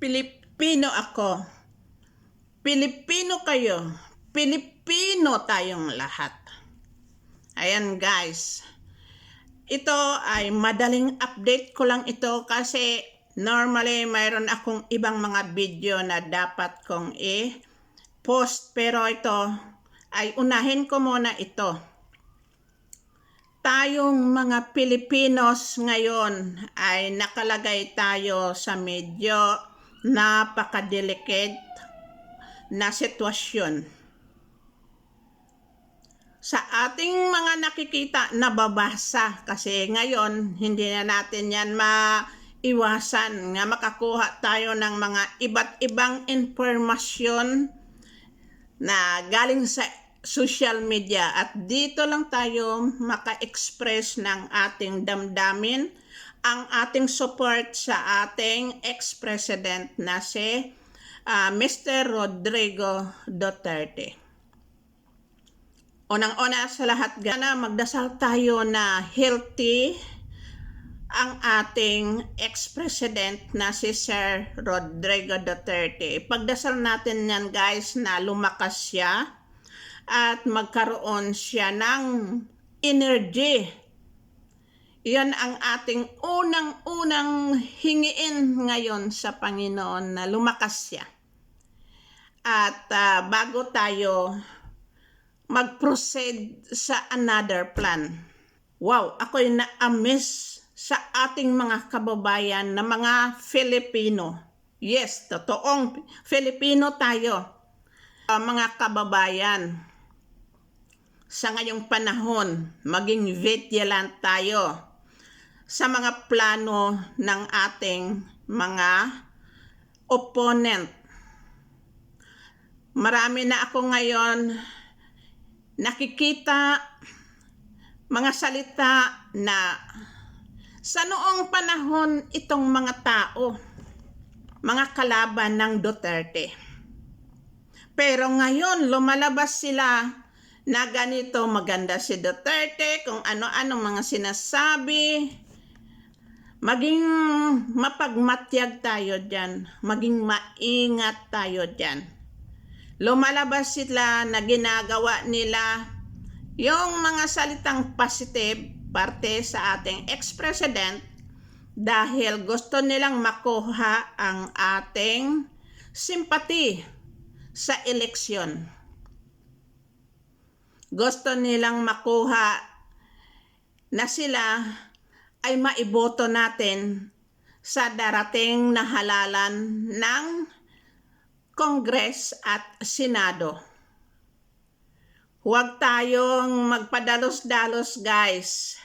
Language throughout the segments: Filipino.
Pilipino ako. Pilipino kayo. Pilipino tayong lahat. Ayan guys. Ito ay madaling update ko lang ito kasi normally mayroon akong ibang mga video na dapat kong i-post pero ito ay unahin ko muna ito. Tayong mga Pilipinos ngayon ay nakalagay tayo sa medyo napakadelicate na sitwasyon. Sa ating mga nakikita, nababasa kasi ngayon hindi na natin yan maiwasan nga makakuha tayo ng mga iba't ibang informasyon na galing sa social media at dito lang tayo maka-express ng ating damdamin ang ating support sa ating ex-president na si uh, Mr. Rodrigo Duterte. Unang-una sa lahat, gana magdasal tayo na healthy ang ating ex-president na si Sir Rodrigo Duterte. Pagdasal natin yan guys na lumakas siya at magkaroon siya ng energy. Yan ang ating unang-unang hingiin ngayon sa Panginoon na lumakas siya. At uh, bago tayo mag-proceed sa another plan. Wow, ako'y na-amaze sa ating mga kababayan na mga Filipino. Yes, totoong Filipino tayo. Uh, mga kababayan, sa ngayong panahon, maging vigilant tayo sa mga plano ng ating mga opponent. Marami na ako ngayon nakikita mga salita na sa noong panahon itong mga tao, mga kalaban ng Duterte. Pero ngayon lumalabas sila na ganito maganda si Duterte, kung ano-ano mga sinasabi. Maging mapagmatyag tayo dyan, maging maingat tayo dyan lumalabas sila na ginagawa nila yung mga salitang positive parte sa ating ex-president dahil gusto nilang makuha ang ating simpati sa eleksyon. Gusto nilang makuha na sila ay maiboto natin sa darating na halalan ng Congress at Senado. Huwag tayong magpadalos-dalos guys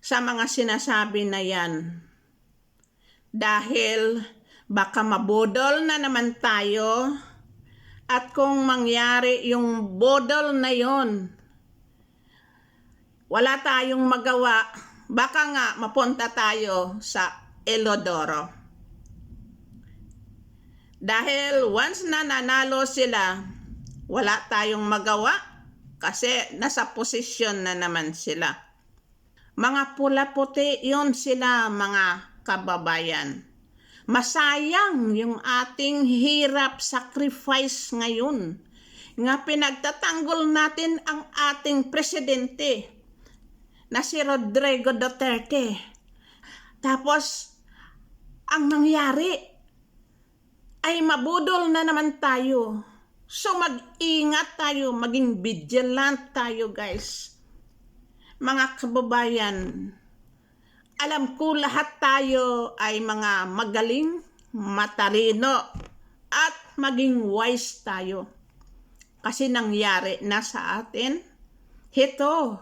sa mga sinasabi na yan. Dahil baka mabodol na naman tayo at kung mangyari yung bodol na yon, wala tayong magawa, baka nga mapunta tayo sa Elodoro. Dahil once na nanalo sila, wala tayong magawa kasi nasa posisyon na naman sila. Mga pula-puti yon sila mga kababayan. Masayang yung ating hirap sacrifice ngayon nga pinagtatanggol natin ang ating presidente na si Rodrigo Duterte. Tapos, ang nangyari, ay mabudol na naman tayo. So mag-ingat tayo, maging vigilant tayo guys. Mga kababayan, alam ko lahat tayo ay mga magaling, matalino, at maging wise tayo. Kasi nangyari na sa atin, ito,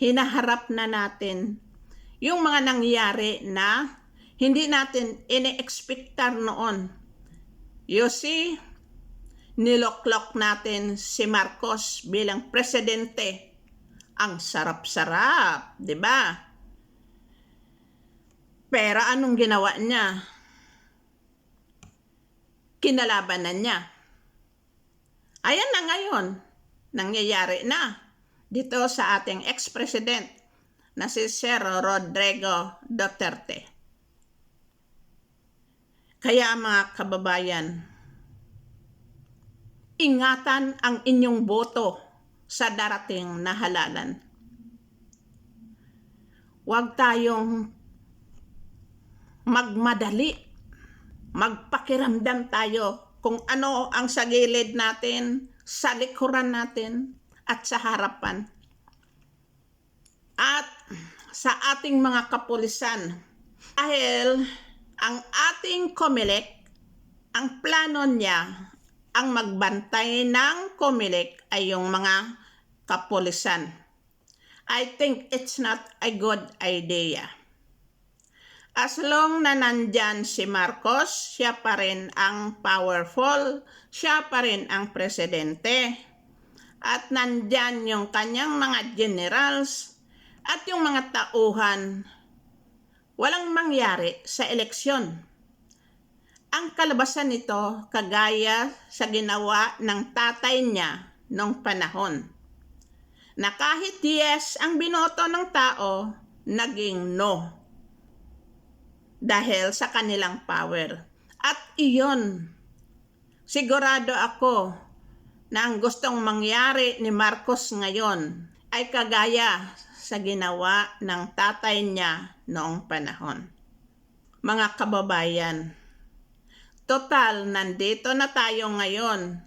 hinaharap na natin yung mga nangyari na hindi natin ine-expectar noon You see, niloklok natin si Marcos bilang presidente. Ang sarap-sarap, di ba? Pero anong ginawa niya? Kinalabanan niya. Ayan na ngayon, nangyayari na dito sa ating ex-president na si Sir Rodrigo Duterte. Kaya mga kababayan, ingatan ang inyong boto sa darating na halalan. Huwag tayong magmadali, magpakiramdam tayo kung ano ang sa gilid natin, sa likuran natin, at sa harapan. At sa ating mga kapulisan, dahil ang ating COMELEC, ang plano niya, ang magbantay ng COMELEC ay yung mga kapulisan. I think it's not a good idea. As long na nandyan si Marcos, siya pa rin ang powerful, siya pa rin ang presidente. At nandyan yung kanyang mga generals at yung mga tauhan. Walang mangyari sa eleksyon. Ang kalabasan nito kagaya sa ginawa ng tatay niya nung panahon na kahit yes ang binoto ng tao, naging no. Dahil sa kanilang power. At iyon, sigurado ako na ang gustong mangyari ni Marcos ngayon ay kagaya sa ginawa ng tatay niya noong panahon. Mga kababayan, total nandito na tayo ngayon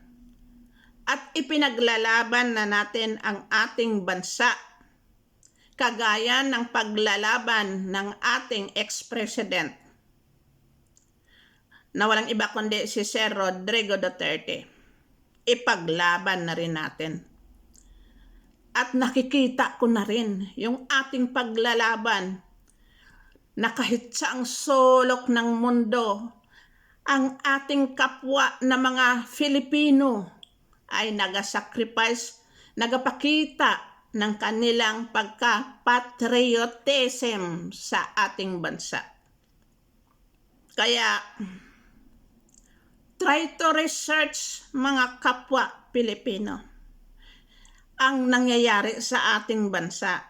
at ipinaglalaban na natin ang ating bansa kagaya ng paglalaban ng ating ex-president na walang iba kundi si Sir Rodrigo Duterte. Ipaglaban na rin natin. At nakikita ko na rin yung ating paglalaban na kahit sa ang sulok ng mundo, ang ating kapwa na mga Filipino ay nagasacrifice, nagapakita ng kanilang pagka-patriotism sa ating bansa. Kaya, try to research mga kapwa Pilipino ang nangyayari sa ating bansa.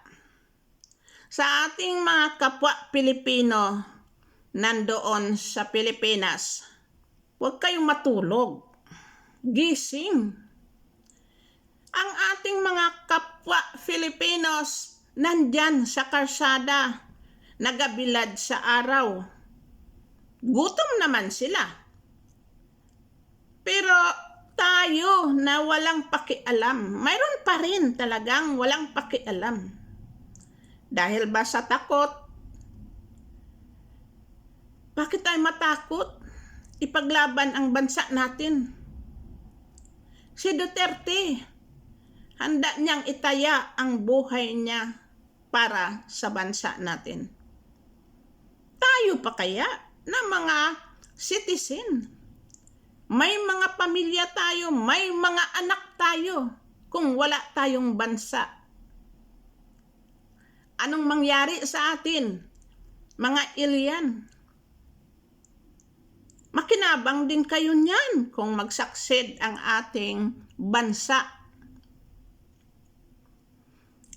Sa ating mga kapwa Pilipino nandoon sa Pilipinas, huwag kayong matulog. Gising. Ang ating mga kapwa Filipinos nandyan sa karsada, nagabilad sa araw. Gutom naman sila. Pero tayo na walang pakialam, mayroon pa rin talagang walang pakialam. Dahil ba sa takot? Bakit tayo matakot? Ipaglaban ang bansa natin. Si Duterte, handa niyang itaya ang buhay niya para sa bansa natin. Tayo pa kaya na mga citizen? May mga pamilya tayo, may mga anak tayo kung wala tayong bansa. Anong mangyari sa atin? Mga ilyan. Makinabang din kayo niyan kung magsaksid ang ating bansa.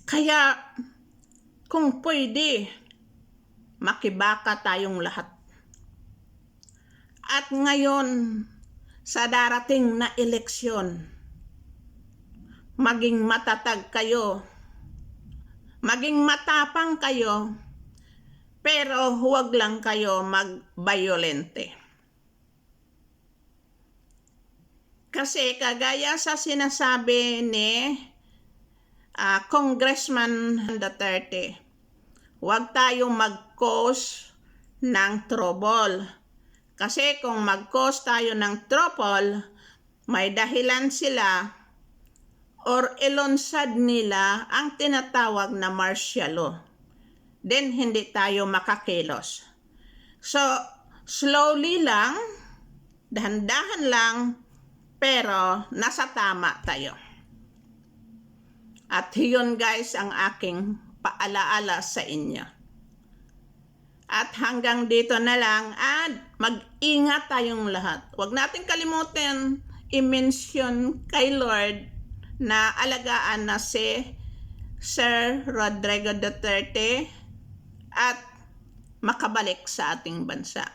Kaya kung pwede, makibaka tayong lahat. At ngayon, sa darating na eleksyon, maging matatag kayo, maging matapang kayo, pero huwag lang kayo mag-violente. Kasi kagaya sa sinasabi ni uh, Congressman Duterte, huwag tayong mag-cause ng trouble. Kasi kung mag-cause tayo ng trouble, may dahilan sila or ilonsad nila ang tinatawag na martial law. Then hindi tayo makakilos. So, slowly lang, dahan-dahan lang, pero nasa tama tayo. At yun guys ang aking paalaala sa inyo. At hanggang dito na lang at mag-ingat tayong lahat. Huwag natin kalimutan i-mention kay Lord na alagaan na si Sir Rodrigo Duterte at makabalik sa ating bansa.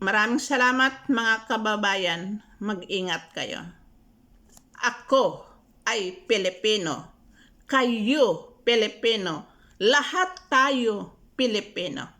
Maraming salamat mga kababayan. Mag-ingat kayo. Ako ay Pilipino. Kayo Pilipino. Lahat tayo Pilipino.